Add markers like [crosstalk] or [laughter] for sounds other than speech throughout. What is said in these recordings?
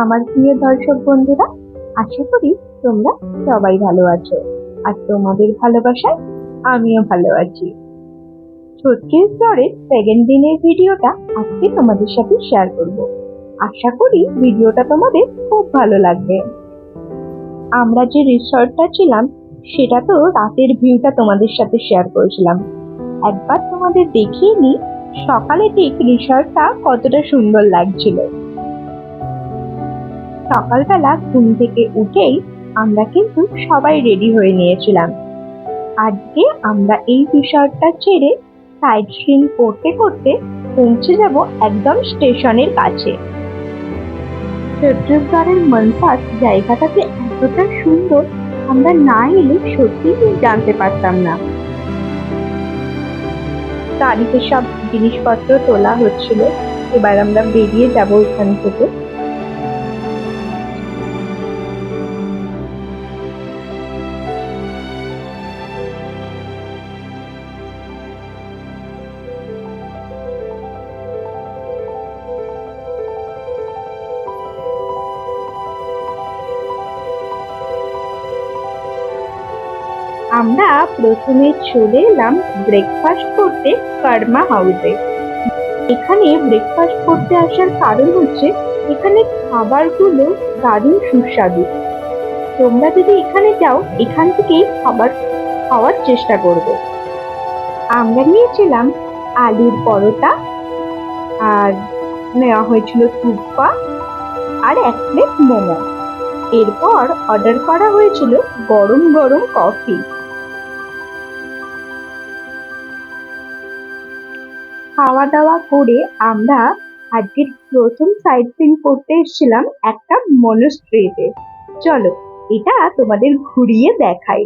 আমার প্রিয় দর্শক বন্ধুরা, আশা করি তোমরা সবাই ভালো আছো। আর তোমাদের ভালোবাসায় আমিও ভালো আছি। ছত্রিশগড়ের সেকেন্ড দিনের ভিডিওটা আজকে তোমাদের সাথে শেয়ার করব। আশা করি ভিডিওটা তোমাদের খুব ভালো লাগবে। আমরা যে রিসর্টটা ছিলাম, সেটা তো রাতের ভিউটা তোমাদের সাথে শেয়ার করেছিলাম। একবার তোমাদের দেখিয়ে নি সকালে ঠিক রিসর্টটা কতটা সুন্দর লাগছিল। সকালবেলা ঘুম থেকে উঠেই আমরা কিন্তু সবাই রেডি হয়ে নিয়েছিলাম। আজকে আমরা এই রিসর্টটা ছেড়ে সাইড সিন করতে করতে পৌঁছে যাব একদম স্টেশনের কাছে। ছত্তিশগড়ের মনসাস জায়গাটাতে এতটা সুন্দর আমরা না এলে সত্যিই জানতে পারতাম না। গাড়িতে সব জিনিসপত্র তোলা হচ্ছিল, এবার আমরা বেরিয়ে যাব এখান থেকে। প্রথমে চলে এলাম ব্রেকফাস্ট করতে কর্মা হাউসে এখানে ব্রেকফাস্ট করতে আসার কারণ হচ্ছে এখানে খাবারগুলো দারুণ সুস্বাদু। তোমরা যদি এখানে যাও, এখান থেকেই খাবার খাওয়ার চেষ্টা করবে। আমরা নিয়েছিলাম আলুর পরোটা আর নেওয়া হয়েছিল টুপ্পা আর এক প্লেট মোমো। এরপর অর্ডার করা হয়েছিল গরম গরম কফি খাওয়া দাওয়া করে আমরা আজকের প্রথম সাইট সিন করতে এসেছিলাম একটা মনস্ট্রিতে চলো, এটা তোমাদের ঘুরিয়ে দেখাই।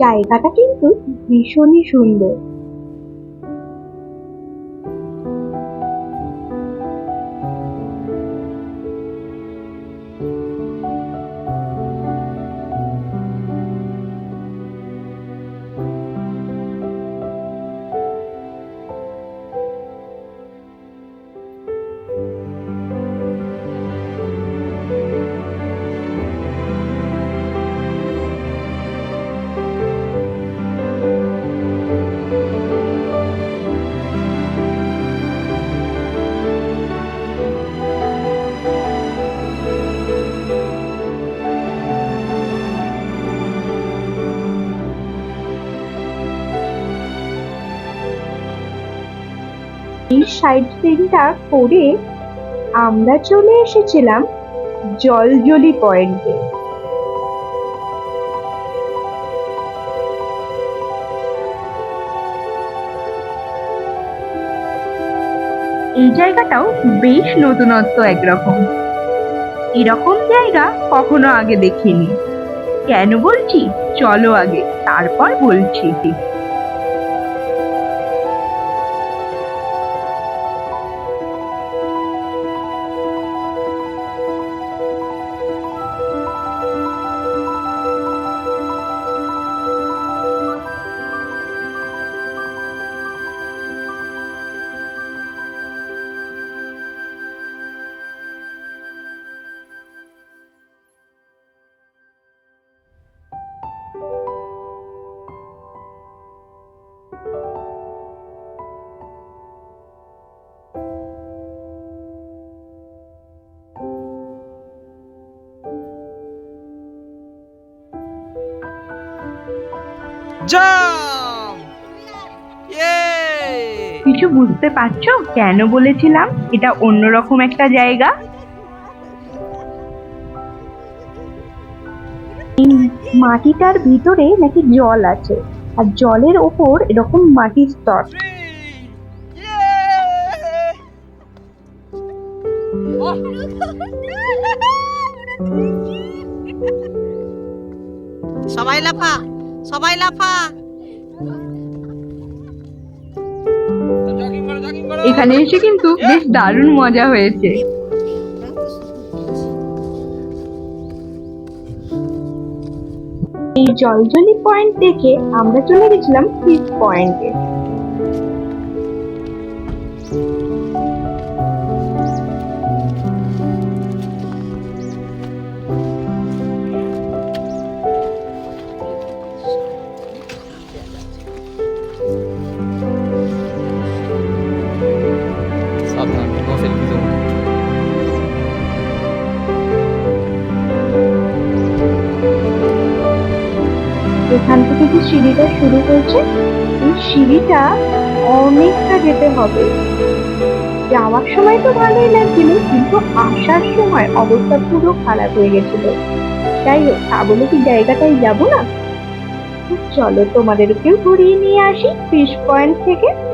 জায়গাটা কিন্তু ভীষণই সুন্দর। সাইড সিনটা করে আমরা চলে এসেছিলাম জলজলি পয়েন্টে। এই জায়গাটাও বেশ নতুনত্ব একরকম। এরকম জায়গা কখনো আগে দেখিনি। কেন বলছি? চলো আগে, তারপর বলছি। Jump! Yay! কিছু বুঝতে পারছ? কেন বলেছিলাম? এটা অন্যরকম একটা জায়গা। এই মাটিটার ভিতরে নাকি জল আছে। আর জলের ওপর এরকম মাটির স্তর। [laughs] সবাই লাফা। সবাই লাফা। এখানে এসে কিন্তু বেশ দারুণ মজা হয়েছে। এই জলজলি পয়েন্ট দেখে আমরা চলে গেছিলাম ফিফ পয়েন্টে থেকে সিঁড়িটা শুরু হয়েছে। এই সিঁড়িটা অনেকটা যেতে হবে। যাওয়ার সময় তো ভালোই লাগছিল, কিন্তু আসার সময় অবস্থা পুরো খারাপ হয়ে গেছিল। যাই হোক, তা বলে কি জায়গাটায় যাব না? চলো তোমাদেরকেও ঘুরিয়ে নিয়ে আসি ফিশ পয়েন্ট থেকে।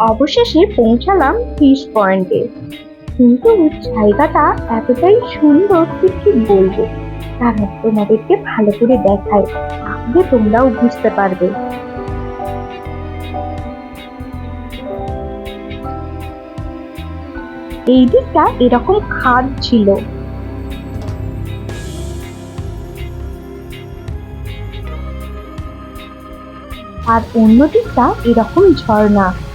অবশেষে পৌঁছালাম ফিশ পয়েন্টে কিন্তু জায়গাটা এতটাই সুন্দর যে কি বলব? তারা তোমাদেরকে ভালো করে দেখায় তাহলে তোমরাও বুঝতে পারবে। এই দিকটা এরকম খাদ ছিল। আর অন্য দিকটা এরকম ঝর্ণা।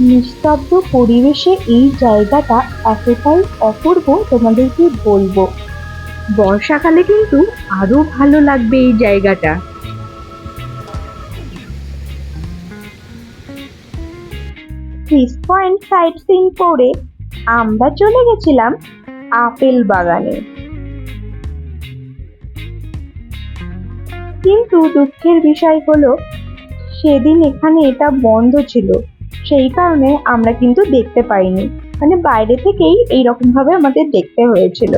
নিস্তব্ধ পরিবেশে এই জায়গাটা এতটাই অপূর্ব তোমাদেরকে বলব। বর্ষাকালে কিন্তু আরও ভালো লাগবে এই জায়গাটা। পয়েন্ট সাইট সিন করে আমরা চলে গেছিলাম আপেল বাগানে। কিন্তু দুঃখের বিষয় হলো, সেদিন এখানে এটা বন্ধ ছিল। সেই কারণে আমরা কিন্তু দেখতে পাইনি। মানে বাইরে থেকেই এইরকমভাবে আমাদের দেখতে হয়েছিল।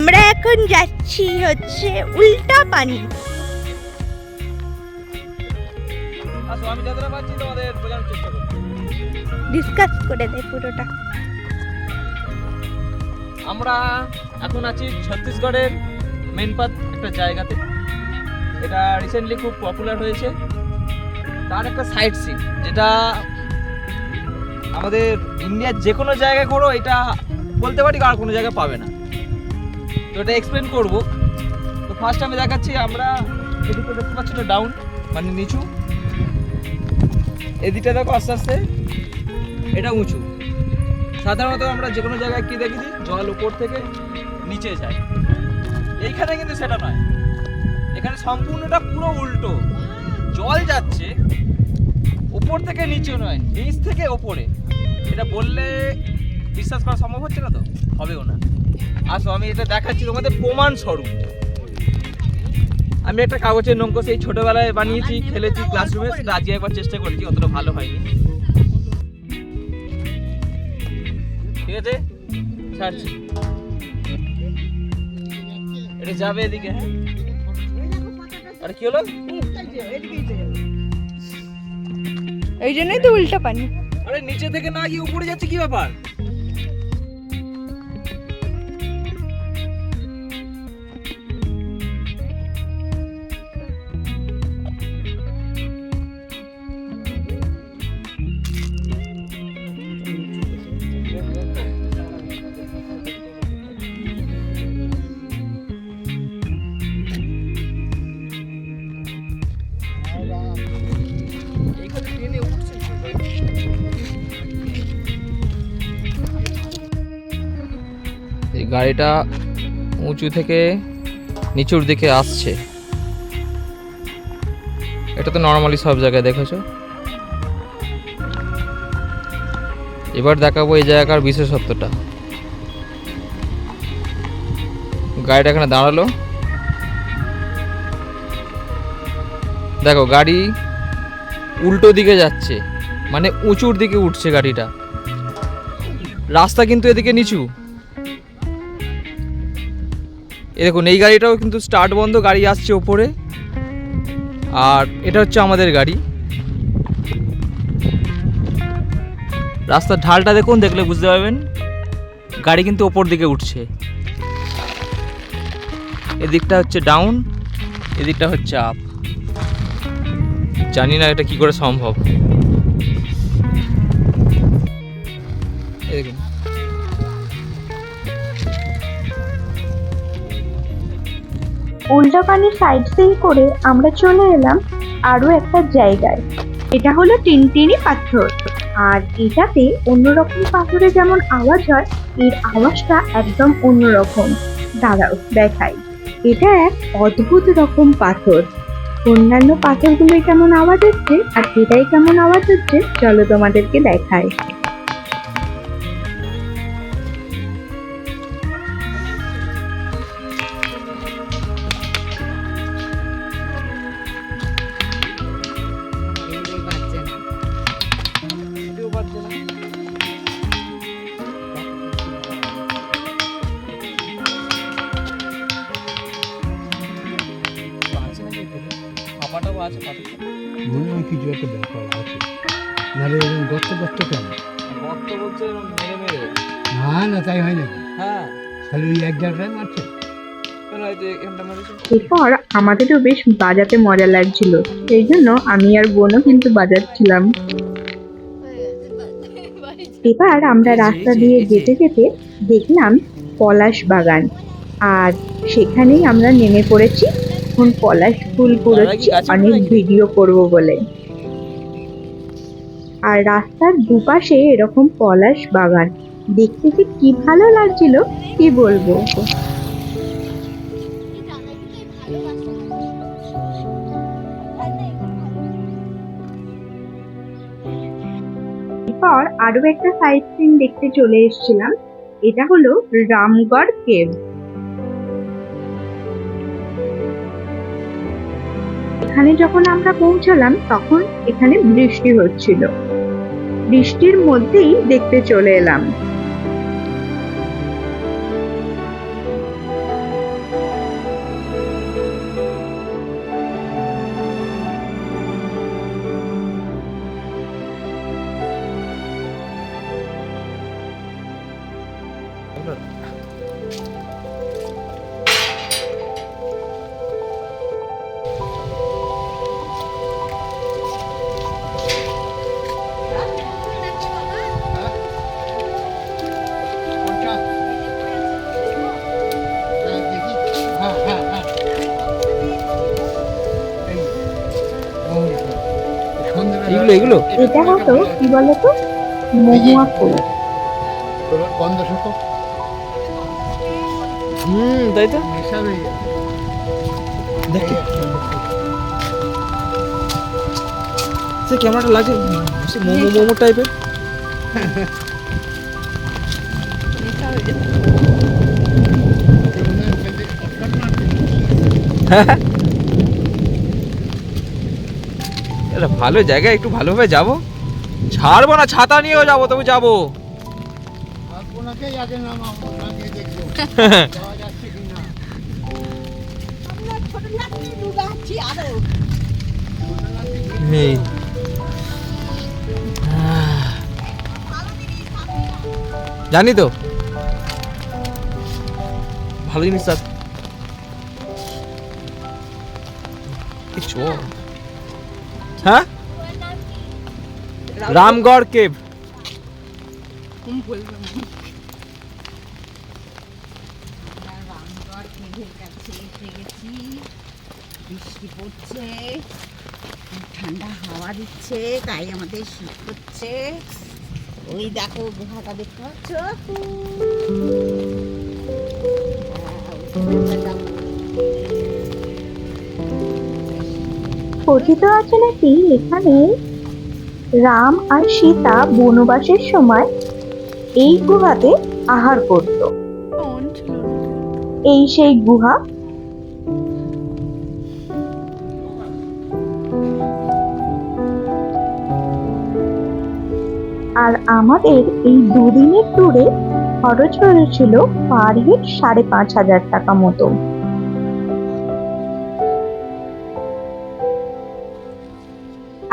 আমরা এখন যাচ্ছি হচ্ছে উল্টা পানি। ডিসকাস করে দেয় পুরোটা। আমরা এখন আছি ছত্তিশগড়ের মেনপাত একটা জায়গাতে। এটা রিসেন্টলি খুব পপুলার হয়েছে। তার একটা সাইট সিন যেটা আমাদের ইন্ডিয়ার যে কোনো জায়গায় করো এটা বলতে পারি আর কোনো জায়গায় পাবে না। তো এটা এক্সপ্লেন করব। তো ফার্স্ট আমি দেখাচ্ছি আমরা এদিকে দেখতে পাচ্ছি তো ডাউন মানে নিচু। এদিকটা দেখো আস্তে আস্তে, এটা উঁচু। সাধারণত আমরা যে কোনো জায়গায় কি দেখেছি? জল উপর থেকে নিচে যায়। এইখানে কিন্তু সেটা নয়। এখানে সম্পূর্ণটা পুরো উল্টো। জল যাচ্ছে, উপর থেকে নিচে নয়, নিচ থেকে ওপরে। এটা বললে বিশ্বাস করা সম্ভব হচ্ছে না তো? হবেও না। আসো আমি এটা দেখাচ্ছি তোমাদের প্রমাণ স্বরূপ। আমি একটা কাগজের নৌকো সেই ছোটবেলায় বানিয়েছি খেলেছি ক্লাসরুমে সেটা আজকে একবার চেষ্টা করেছি অতটা ভালো হয়নি। ঠিক আছে? ছাড়ছি। এটা যাবে এদিকে হ্যাঁ? আরে কি হলো? এই জন্যই তো উল্টা পানি। আরে নিচে থেকে না গিয়ে উপরে যাচ্ছে কি ব্যাপার? গাড়িটা উঁচু থেকে নিচুর দিকে আসছে। এটা তো নর্মালি সব জায়গায় দেখেছ। এবার দেখাবো এই জায়গার বিশেষত্বটা। গাড়িটা এখানে দাঁড়াল। দেখো, গাড়ি উল্টো দিকে যাচ্ছে মানে উঁচুর দিকে উঠছে গাড়িটা। রাস্তা কিন্তু এদিকে নিচু। এ দেখুন, এই গাড়িটাও কিন্তু স্টার্ট বন্ধ, গাড়ি আসছে ওপরে। আর এটা হচ্ছে আমাদের গাড়ি। রাস্তার ঢালটা দেখুন, দেখলে বুঝতে পারবেন। গাড়ি কিন্তু ওপর দিকে উঠছে। এদিকটা হচ্ছে ডাউন এদিকটা হচ্ছে আপ জানি না এটা কি করে সম্ভব। দেখুন। উল্টা পানি সাইড সিন করে আমরা চলে এলাম আরও একটা জায়গায়। এটা হলো টিনটিনি পাথর। আর এটাতে অন্যরকম পাথরে যেমন আওয়াজ হয়, এর আওয়াজটা একদম অন্যরকম। দাঁড়াও, দেখাই। এটা এক অদ্ভুত রকম পাথর। অন্যান্য পাথরগুলো কেমন আওয়াজ হচ্ছে, আর এটাই কেমন আওয়াজ হচ্ছে, চলো তোমাদেরকে দেখায় কিছু একটা ব্যাপার আছে। নাহলে এরকম গর্ত গর্ত কেন? গর্ত বলছে মেরে মেরে। না না তাই হয় নাকি? হ্যাঁ। তাহলে ওই এক জায়গায় মেরেছে? এরপর আমাদেরও বেশ বাজাতে মজা লাগছিল। সেই জন্য আমি আর বোনও কিন্তু বাজাচ্ছিলাম। এবার আমরা রাস্তা দিয়ে যেতে যেতে দেখলাম পলাশ বাগান। আর সেখানেই আমরা নেমে পড়েছি। এখন পলাশ ফুল কুড়োচ্ছি অনেক ভিডিও করব বলে। আর রাস্তার দুপাশে এরকম পলাশ বাগান। দেখতে যে কি ভালো লাগছিল, কি বলব? এরপর আরও একটা সাইট সিন দেখতে চলে এসেছিলাম। এটা হলো রামগড় কেভ। এখানে যখন আমরা পৌঁছালাম, তখন এখানে বৃষ্টি হচ্ছিল। বৃষ্টির মধ্যেই দেখতে চলে এলাম। এগুলো, এগুলো? এটা হতো কি বলতো? মহুয়া ফুল। হুম তাই তো। দেখি। সে ক্যামেরাটা লাগছে সে মোমো মোমো টাইপের মনে হয়। এটা ভালো জায়গা একটু ভালোভাবে যাব। ছাড়বো না ছাতা নিয়েও যাব তবু যাব। এই। জানি তো। ভালো জিনিস স্যার। কিছু হ্যাঁ? রামগড় কেভ। বৃষ্টি পড়ছে ঠান্ডা হাওয়া দিচ্ছে, তাই আমাদের শীত হচ্ছে ওই দেখো গুহাটা দেখতে পাচ্ছ? কথিত আছে নাকি? এখানে রাম আর সীতা বনবাসের সময় এই গুহাতে আহার করত। এই সেই গুহা। আর আমাদের এই দুদিনের ট্যুরে খরচ হয়েছিল পার হেড সাড়ে পাঁচ হাজার টাকা মতো।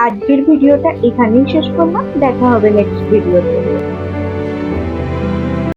আজকের ভিডিওটা এখানেই শেষ করলাম। দেখা হবে নেক্সট ভিডিওতে